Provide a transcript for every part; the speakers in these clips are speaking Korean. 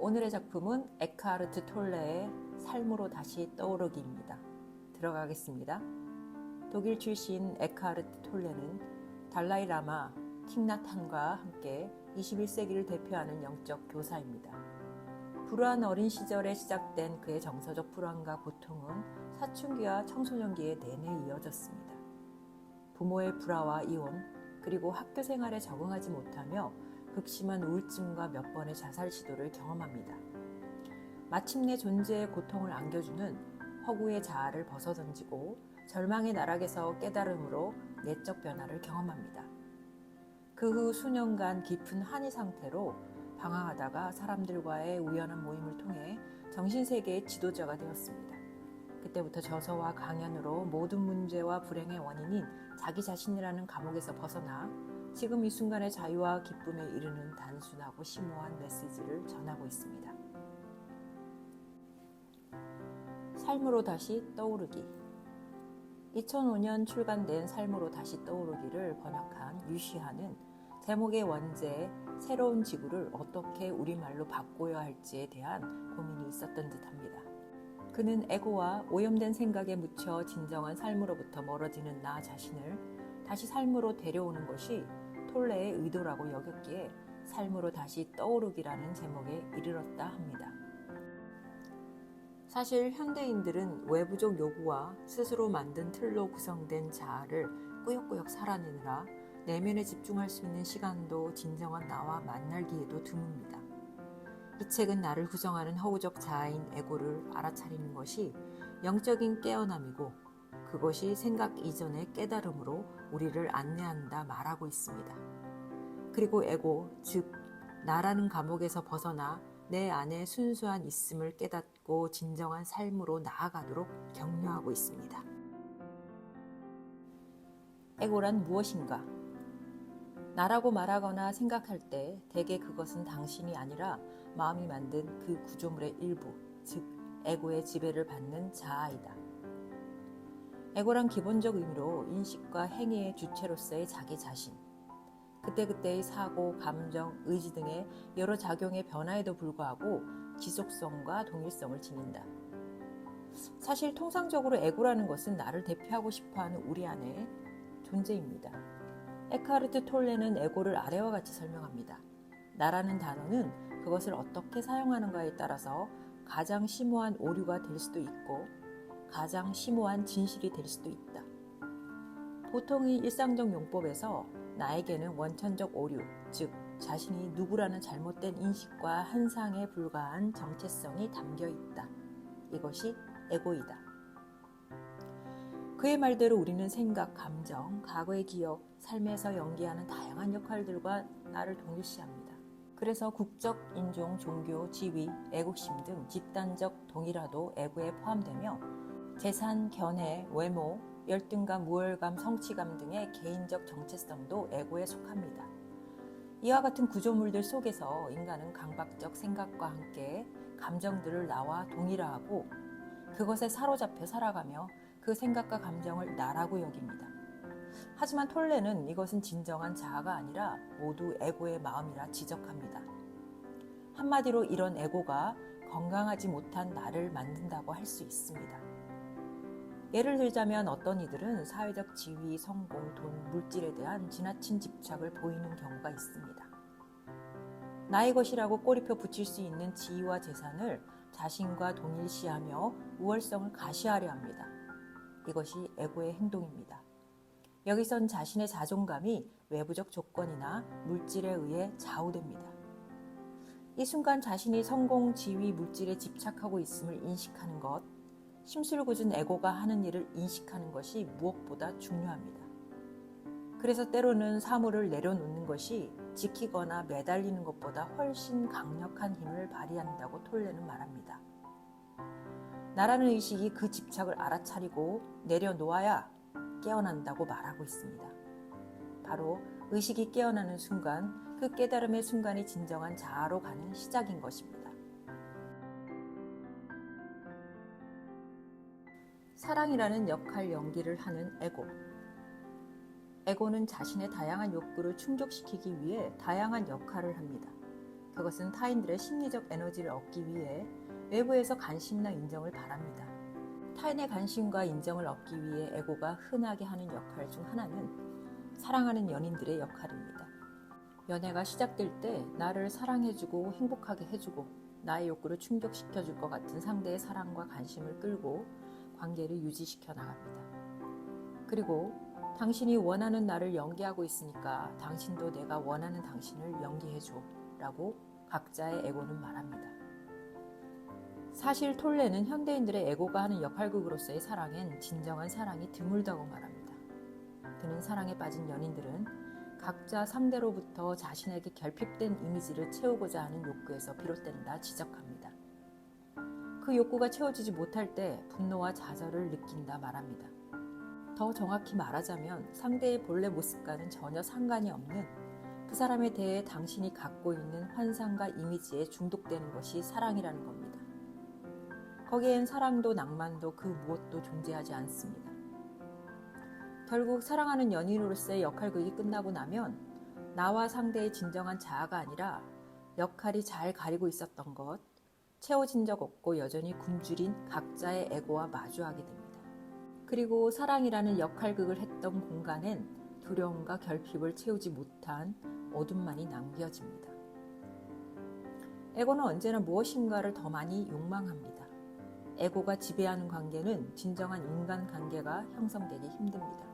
오늘의 작품은 에크하르트 톨레의 삶으로 다시 떠오르기입니다. 들어가겠습니다. 독일 출신 에크하르트 톨레는 달라이 라마 틱나탄과 함께 21세기를 대표하는 영적 교사입니다. 불우한 어린 시절에 시작된 그의 정서적 불안과 고통은 사춘기와 청소년기에 내내 이어졌습니다. 부모의 불화와 이혼, 그리고 학교 생활에 적응하지 못하며 극심한 우울증과 몇 번의 자살 시도를 경험합니다. 마침내 존재의 고통을 안겨주는 허구의 자아를 벗어던지고 절망의 나락에서 깨달음으로 내적 변화를 경험합니다. 그 후 수년간 깊은 한의 상태로 방황하다가 사람들과의 우연한 모임을 통해 정신세계의 지도자가 되었습니다. 그때부터 저서와 강연으로 모든 문제와 불행의 원인인 자기 자신이라는 감옥에서 벗어나 지금 이 순간의 자유와 기쁨에 이르는 단순하고 심오한 메시지를 전하고 있습니다. 삶으로 다시 떠오르기 2005년 출간된 삶으로 다시 떠오르기를 번역한 유시하는 제목의 원제에 새로운 지구를 어떻게 우리말로 바꿔야 할지에 대한 고민이 있었던 듯합니다. 그는 에고와 오염된 생각에 묻혀 진정한 삶으로부터 멀어지는 나 자신을 다시 삶으로 데려오는 것이 톨레의 의도라고 여겼기에 삶으로 다시 떠오르기라는 제목에 이르렀다 합니다. 사실 현대인들은 외부적 요구와 스스로 만든 틀로 구성된 자아를 꾸역꾸역 살아내느라 내면에 집중할 수 있는 시간도 진정한 나와 만날 기회도 드뭅니다. 이 책은 나를 구성하는 허구적 자아인 에고를 알아차리는 것이 영적인 깨어남이고 그것이 생각 이전의 깨달음으로 우리를 안내한다 말하고 있습니다. 그리고 에고, 즉, 나라는 감옥에서 벗어나 내 안에 순수한 있음을 깨닫고 진정한 삶으로 나아가도록 격려하고 있습니다. 에고란 무엇인가? 나라고 말하거나 생각할 때 대개 그것은 당신이 아니라 마음이 만든 그 구조물의 일부, 즉, 에고의 지배를 받는 자아이다. 에고란 기본적 의미로 인식과 행위의 주체로서의 자기 자신, 그때그때의 사고, 감정, 의지 등의 여러 작용의 변화에도 불구하고 지속성과 동일성을 지닌다. 사실 통상적으로 에고라는 것은 나를 대표하고 싶어하는 우리 안의 존재입니다. 에카르트 톨레는 에고를 아래와 같이 설명합니다. 나라는 단어는 그것을 어떻게 사용하는가에 따라서 가장 심오한 오류가 될 수도 있고 가장 심오한 진실이 될 수도 있다. 보통의 일상적 용법에서 나에게는 원천적 오류, 즉 자신이 누구라는 잘못된 인식과 한상에 불과한 정체성이 담겨 있다. 이것이 에고이다. 그의 말대로 우리는 생각, 감정, 과거의 기억, 삶에서 연기하는 다양한 역할들과 나를 동일시합니다. 그래서 국적, 인종, 종교, 지위, 애국심 등 집단적 동일화도 에고에 포함되며 재산, 견해, 외모, 열등감, 우월감, 성취감 등의 개인적 정체성도 에고에 속합니다. 이와 같은 구조물들 속에서 인간은 강박적 생각과 함께 감정들을 나와 동일화하고 그것에 사로잡혀 살아가며 그 생각과 감정을 나라고 여깁니다. 하지만 톨레는 이것은 진정한 자아가 아니라 모두 에고의 마음이라 지적합니다. 한마디로 이런 에고가 건강하지 못한 나를 만든다고 할 수 있습니다. 예를 들자면 어떤 이들은 사회적 지위, 성공, 돈, 물질에 대한 지나친 집착을 보이는 경우가 있습니다. 나의 것이라고 꼬리표 붙일 수 있는 지위와 재산을 자신과 동일시하며 우월성을 가시하려 합니다. 이것이 에고의 행동입니다. 여기선 자신의 자존감이 외부적 조건이나 물질에 의해 좌우됩니다. 이 순간 자신이 성공, 지위, 물질에 집착하고 있음을 인식하는 것, 심술 궂은 에고가 하는 일을 인식하는 것이 무엇보다 중요합니다. 그래서 때로는 사물을 내려놓는 것이 지키거나 매달리는 것보다 훨씬 강력한 힘을 발휘한다고 톨레는 말합니다. 나라는 의식이 그 집착을 알아차리고 내려놓아야 깨어난다고 말하고 있습니다. 바로 의식이 깨어나는 순간 그 깨달음의 순간이 진정한 자아로 가는 시작인 것입니다. 사랑이라는 역할 연기를 하는 에고. 에고는 자신의 다양한 욕구를 충족시키기 위해 다양한 역할을 합니다. 그것은 타인들의 심리적 에너지를 얻기 위해 외부에서 관심이나 인정을 바랍니다. 타인의 관심과 인정을 얻기 위해 에고가 흔하게 하는 역할 중 하나는 사랑하는 연인들의 역할입니다. 연애가 시작될 때 나를 사랑해주고 행복하게 해주고 나의 욕구를 충족시켜줄 것 같은 상대의 사랑과 관심을 끌고 관계를 유지시켜 나갑니다. 그리고 당신이 원하는 나를 연기하고 있으니까 당신도 내가 원하는 당신을 연기해줘 라고 각자의 에고는 말합니다. 사실 톨레는 현대인들의 에고가 하는 역할극으로서의 사랑엔 진정한 사랑이 드물다고 말합니다. 그는 사랑에 빠진 연인들은 각자 상대로부터 자신에게 결핍된 이미지를 채우고자 하는 욕구에서 비롯된다 지적합니다. 그 욕구가 채워지지 못할 때 분노와 좌절을 느낀다 말합니다. 더 정확히 말하자면 상대의 본래 모습과는 전혀 상관이 없는 그 사람에 대해 당신이 갖고 있는 환상과 이미지에 중독되는 것이 사랑이라는 겁니다. 거기엔 사랑도 낭만도 그 무엇도 존재하지 않습니다. 결국 사랑하는 연인으로서의 역할극이 끝나고 나면 나와 상대의 진정한 자아가 아니라 역할이 잘 가리고 있었던 것, 채워진 적 없고 여전히 굶주린 각자의 에고와 마주하게 됩니다. 그리고 사랑이라는 역할극을 했던 공간엔 두려움과 결핍을 채우지 못한 어둠만이 남겨집니다. 에고는 언제나 무엇인가를 더 많이 욕망합니다. 에고가 지배하는 관계는 진정한 인간 관계가 형성되기 힘듭니다.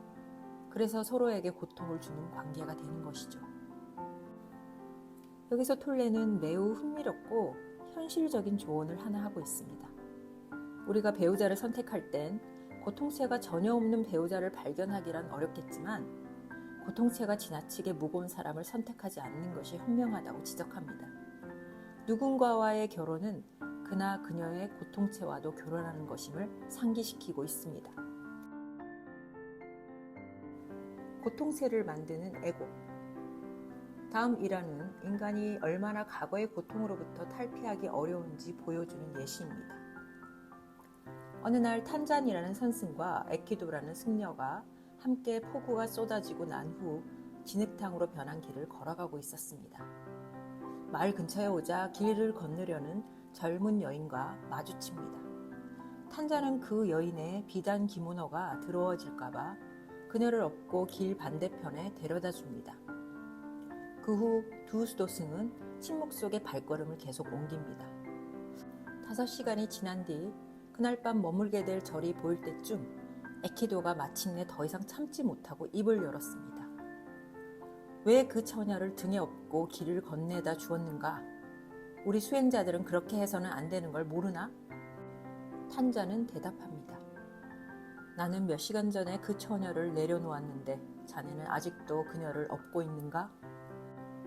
그래서 서로에게 고통을 주는 관계가 되는 것이죠. 여기서 톨레는 매우 흥미롭고 현실적인 조언을 하나 하고 있습니다. 우리가 배우자를 선택할 땐 고통체가 전혀 없는 배우자를 발견하기란 어렵겠지만 고통체가 지나치게 무거운 사람을 선택하지 않는 것이 현명하다고 지적합니다. 누군가와의 결혼은 그나 그녀의 고통체와도 결혼하는 것임을 상기시키고 있습니다. 고통체를 만드는 에고. 다음 일화는 인간이 얼마나 과거의 고통으로부터 탈피하기 어려운지 보여주는 예시입니다. 어느 날 탄잔이라는 선승과 에키도라는 승려가 함께 폭우가 쏟아지고 난 후 진흙탕으로 변한 길을 걸어가고 있었습니다. 마을 근처에 오자 길을 건너려는 젊은 여인과 마주칩니다. 탄자는 그 여인의 비단 기모노가 더러워질까봐 그녀를 업고 길 반대편에 데려다 줍니다. 그 후 두 수도승은 침묵 속에 발걸음을 계속 옮깁니다. 다섯 시간이 지난 뒤 그날 밤 머물게 될 절이 보일 때쯤 에키도가 마침내 더 이상 참지 못하고 입을 열었습니다. 왜 그 처녀를 등에 업고 길을 건네다 주었는가? 우리 수행자들은 그렇게 해서는 안 되는 걸 모르나? 탄자는 대답합니다. 나는 몇 시간 전에 그 처녀를 내려놓았는데 자네는 아직도 그녀를 업고 있는가?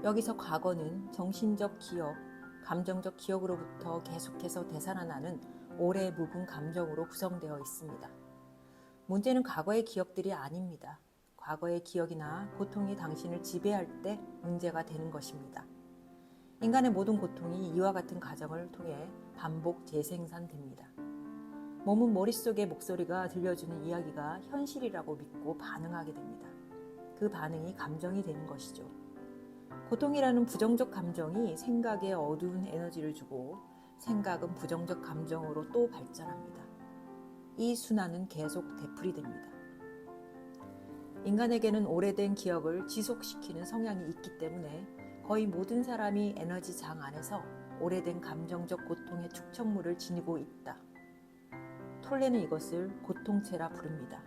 여기서 과거는 정신적 기억, 감정적 기억으로부터 계속해서 되살아나는 오래 묵은 감정으로 구성되어 있습니다. 문제는 과거의 기억들이 아닙니다. 과거의 기억이나 고통이 당신을 지배할 때 문제가 되는 것입니다. 인간의 모든 고통이 이와 같은 과정을 통해 반복 재생산됩니다. 몸은 머릿속의 목소리가 들려주는 이야기가 현실이라고 믿고 반응하게 됩니다. 그 반응이 감정이 되는 것이죠. 고통이라는 부정적 감정이 생각에 어두운 에너지를 주고 생각은 부정적 감정으로 또 발전합니다. 이 순환은 계속 되풀이 됩니다. 인간에게는 오래된 기억을 지속시키는 성향이 있기 때문에 거의 모든 사람이 에너지 장 안에서 오래된 감정적 고통의 축적물을 지니고 있다. 톨레는 이것을 고통체라 부릅니다.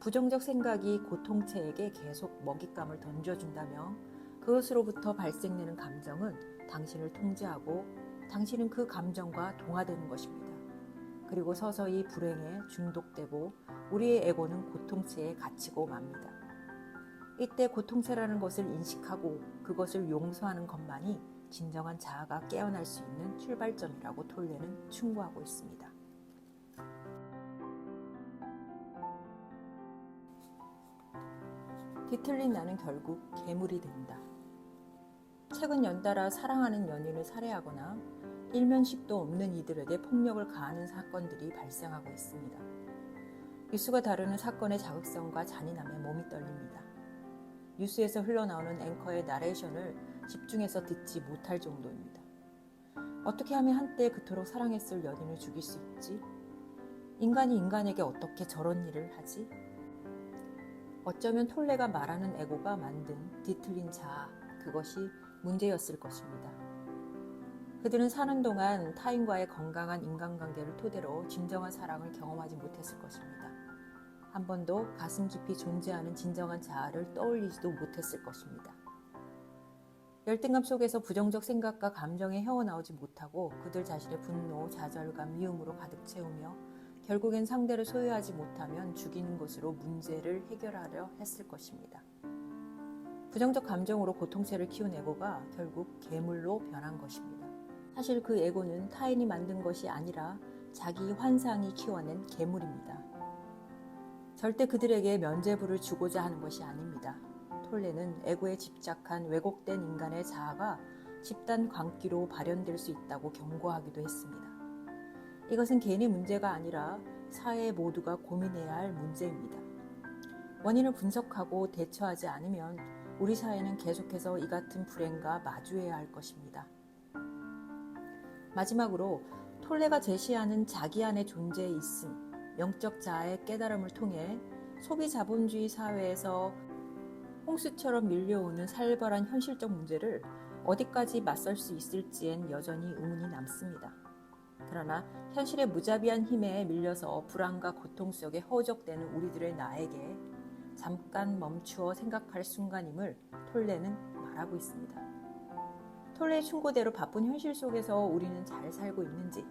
부정적 생각이 고통체에게 계속 먹잇감을 던져준다며 그것으로부터 발생되는 감정은 당신을 통제하고 당신은 그 감정과 동화되는 것입니다. 그리고 서서히 불행에 중독되고 우리의 에고는 고통체에 갇히고 맙니다. 이때 고통체라는 것을 인식하고 그것을 용서하는 것만이 진정한 자아가 깨어날 수 있는 출발점이라고 톨레는 충고하고 있습니다. 뒤틀린 나는 결국 괴물이 된다. 최근 연달아 사랑하는 연인을 살해하거나 일면식도 없는 이들에게 폭력을 가하는 사건들이 발생하고 있습니다. 뉴스가 다루는 사건의 자극성과 잔인함에 몸이 떨립니다. 뉴스에서 흘러나오는 앵커의 나레이션을 집중해서 듣지 못할 정도입니다. 어떻게 하면 한때 그토록 사랑했을 연인을 죽일 수 있지? 인간이 인간에게 어떻게 저런 일을 하지? 어쩌면 톨레가 말하는 에고가 만든 뒤틀린 자아, 그것이 문제였을 것입니다. 그들은 사는 동안 타인과의 건강한 인간관계를 토대로 진정한 사랑을 경험하지 못했을 것입니다. 한 번도 가슴 깊이 존재하는 진정한 자아를 떠올리지도 못했을 것입니다. 열등감 속에서 부정적 생각과 감정에 헤어나오지 못하고 그들 자신의 분노, 좌절감, 미움으로 가득 채우며 결국엔 상대를 소유하지 못하면 죽이는 것으로 문제를 해결하려 했을 것입니다. 부정적 감정으로 고통체를 키운 에고가 결국 괴물로 변한 것입니다. 사실 그 에고는 타인이 만든 것이 아니라 자기 환상이 키워낸 괴물입니다. 절대 그들에게 면죄부를 주고자 하는 것이 아닙니다. 톨레는 에고에 집착한 왜곡된 인간의 자아가 집단 광기로 발현될 수 있다고 경고하기도 했습니다. 이것은 개인의 문제가 아니라 사회 모두가 고민해야 할 문제입니다. 원인을 분석하고 대처하지 않으면 우리 사회는 계속해서 이 같은 불행과 마주해야 할 것입니다. 마지막으로 톨레가 제시하는 자기 안의 존재의 있음, 영적 자아의 깨달음을 통해 소비 자본주의 사회에서 홍수처럼 밀려오는 살벌한 현실적 문제를 어디까지 맞설 수 있을지엔 여전히 의문이 남습니다. 그러나 현실의 무자비한 힘에 밀려서 불안과 고통 속에 허우적대는 우리들의 나에게 잠깐 멈추어 생각할 순간임을 톨레는 말하고 있습니다. 톨레의 충고대로 바쁜 현실 속에서 우리는 잘 살고 있는지,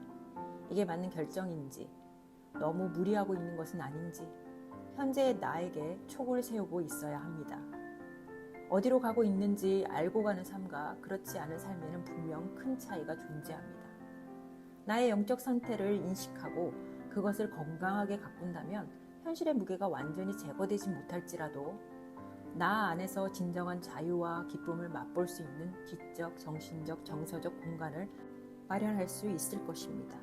이게 맞는 결정인지, 너무 무리하고 있는 것은 아닌지, 현재의 나에게 촉을 세우고 있어야 합니다. 어디로 가고 있는지 알고 가는 삶과 그렇지 않은 삶에는 분명 큰 차이가 존재합니다. 나의 영적 상태를 인식하고 그것을 건강하게 가꾼다면 현실의 무게가 완전히 제거되지 못할지라도 나 안에서 진정한 자유와 기쁨을 맛볼 수 있는 지적, 정신적, 정서적 공간을 마련할 수 있을 것입니다.